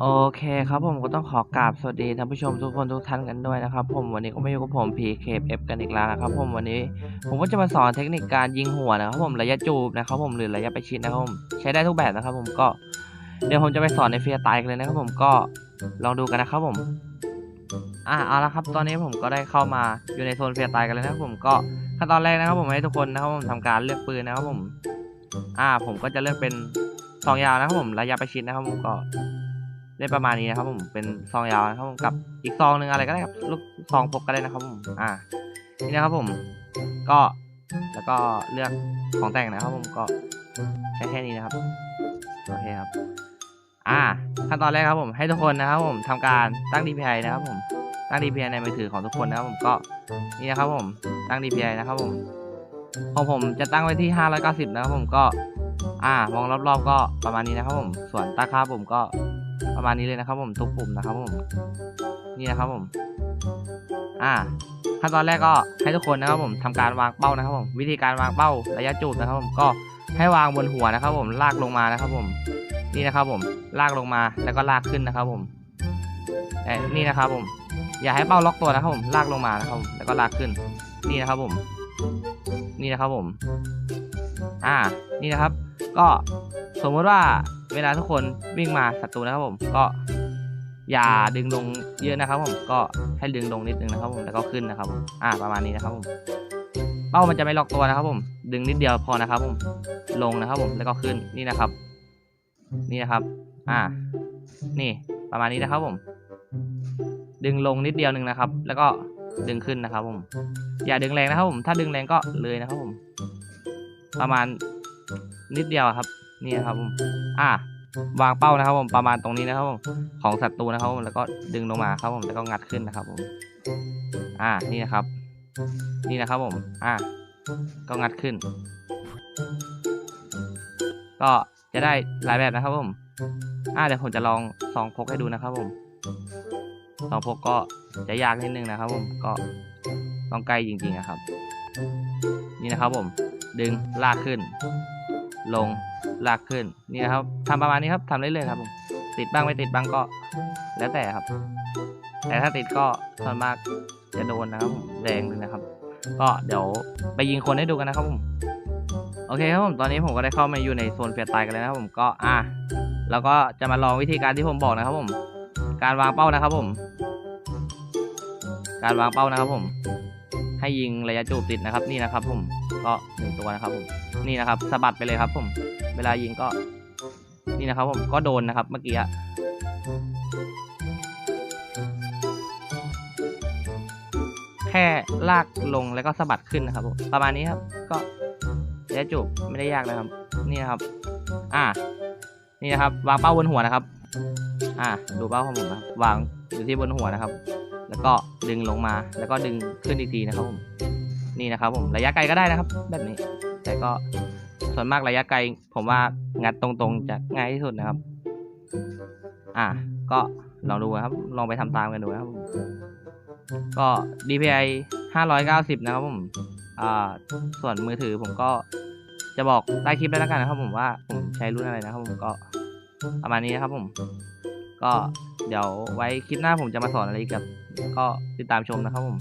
โอเคครับผมก็ต้องขอกราบสวัสดีท่านผู้ชมทุกคนทุกท่านกันด้วยนะครับ ผมวันนี้ก็ไมาอยู่กับผม PKF กันอีกแล้วนะครับผมวันนี้ผมก็จะมาสอนเทคนิคการยิงหัวนะครับผมระยะจูบนะครับผมหรือระยะประชิดนะครับผมใช้ได้ทุกแบบนะครับ ผมก็เดี๋ยวผมจะไปสอนในเฟียร์ไตกันเลยนะครับ ผมก็ลองดูกันนะครับผมอ่าเอาละครับ ตอนนี้ผมก็ได้เข้ามาอยู่ในโซนเฟียร์ไตกันเลยนะครับผมก็ขั้นตอนแรกนะครับ ผมให้ทุกคนนะครับผมทำการเลือกปืนนะครับผม อ่า ผมก็จะเลือกเป็นซองยาวนะครับผมระยะประชิดนะครับผมก็ ได้ประมาณนี้นะครับผมเป็นซองยาวนะครับผมกับอีกซองหนึ่งอะไรก็ได้ครับลูกซองพกก็ได้นะครับผมอ่านี่นะครับผมก็แล้วก็เลือกของแต่งนะครับผมก็ใช้แค่นี้นะครับโอเคครับ อ่าขั้นตอนแรกครับผมให้ทุกคนนะครับผมทำการตั้ง DPI นะครับผมตั้ง DPI ในมือถือของทุกคนนะครับผมก็นี่นะครับผมตั้ง DPI นะครับผมของผมจะตั้งไว้ที่ 590 นะครับผมก็ อ่ามองรอบๆก็ประมาณนี้นะครับผมส่วนตาค่าผมก็ ประมาณนี้เลยนะครับผมทุกปุ่มนะครับผมนี่นะครับผม อ่าขั้นตอนแรกก็ให้ทุกคนนะครับผมทำการวางเป้านะครับผม วิธีการวางเป้าระยะจูบนะครับผมก็ให้วางบนหัวนะครับ ผมลากลงมานะครับผม นี่นะครับผมลากลงมาแล้วก็ลากขึ้นนะครับผมเอ้นี่นะครับผม อย่าให้เป้าล็อกตัวนะครับผมลากลงมานะครับผมแล้วก็ลากขึ้น นี่นะครับผม นี่นะครับผม อ่า นี่นะครับ ก็สมมติว่า เวลาทุกคนวิ่งมาศัตรูนะครับผมก็อย่าดึงลงเยอะนะครับผมก็ให้ดึงลงนิดนึงนะครับผมแล้วก็ขึ้นนะครับผมอ่าประมาณนี้นะครับผมเป้ามันจะไม่ล็อกตัวนะครับผม ดึงนิดเดียวพอนะครับผมลงนะครับผมแล้วก็ขึ้นนี่นะครับ นี่นะครับ อ่า นี่ประมาณนี้นะครับผม ดึงลงนิดเดียวหนึ่งนะครับ แล้วก็ดึงขึ้นนะครับผม อย่าดึงแรงนะครับผม ถ้าดึงแรงก็เลยนะครับผม ประมาณนิดเดียวครับ นี่นะครับผมอ่าวางเป้านะครับผมประมาณตรงนี้นะครับผมของศัตรูนะครับผมแล้วก็ดึงลงมาครับผมแล้วก็งัดขึ้นนะครับผมอ่านี่นะครับ นี่นะครับผมอ่าก็งัดขึ้น ก็จะได้หลายแบบนะครับผมอ่าเดี๋ยวผมจะลองซองพกให้ดูนะครับผมซองพกก็จะยากนิดนึงนะครับ ผมก็ต้องใกล้จริงๆนะครับ นี่นะครับผม ดึงลากขึ้น ลง ลากขึ้นนี่นะครับทำประมาณนี้ครับทำเรื่อยๆครับผมติดบ้างไม่ติดบ้างก็แล้วแต่ครับ แต่ถ้าติดก็ส่วนมากจะโดนนะครับแดงเลยนะครับ ก็เดี๋ยวไปยิงคนให้ดูกันนะครับผมโอเคครับผมตอนนี้ผมก็ได้เข้ามาอยู่ในโซนเฟียร์ไตกันแล้วนะครับผมก็อะแล้วก็จะมาลองวิธีการที่ผมบอกนะครับผม การวางเป้านะครับผม การวางเป้านะครับผม ให้ยิงระยะจูบติดนะครับนี่นะครับผมก็หนึ่งตัวนะครับผมนี่นะครับสะบัดไปเลยครับ ผม เวลายิงก็นี่นะครับผมก็โดนนะครับเมื่อกี้แค่ลากลงแล้วก็สะบัดขึ้นนะครับผมประมาณนี้ครับ ก็ระยะจูบไม่ได้ยากนะครับ นี่นะครับ อ่า นี่นะครับ วางเป้าบนหัวนะครับ อ่า ดูเป้าของผมนะวางอยู่ที่บนหัวนะครับ แล้วก็ดึงลงมา แล้วก็ดึงขึ้นอีกทีนะครับผม นี่นะครับผมระยะไกลก็ได้นะครับ แบบนี้ แต่ก็ส่วนมากระยะไกล ผมว่างัดตรงๆจะง่ายที่สุดนะครับ อ่า ก็ลองดูครับ ลองไปทำตามกันดูนะครับผมก็ DPI 590 นะครับผม อ่า ส่วนมือถือผมก็จะบอกใต้คลิปได้แล้วกันนะครับ ผมว่าผมใช้รุ่นอะไรนะครับ ผมก็ประมาณนี้นะครับผม ก็ เดี๋ยวไว้คลิปหน้าผมจะมาสอนอะไรอีกครับ ก็ติดตามชมนะครับผม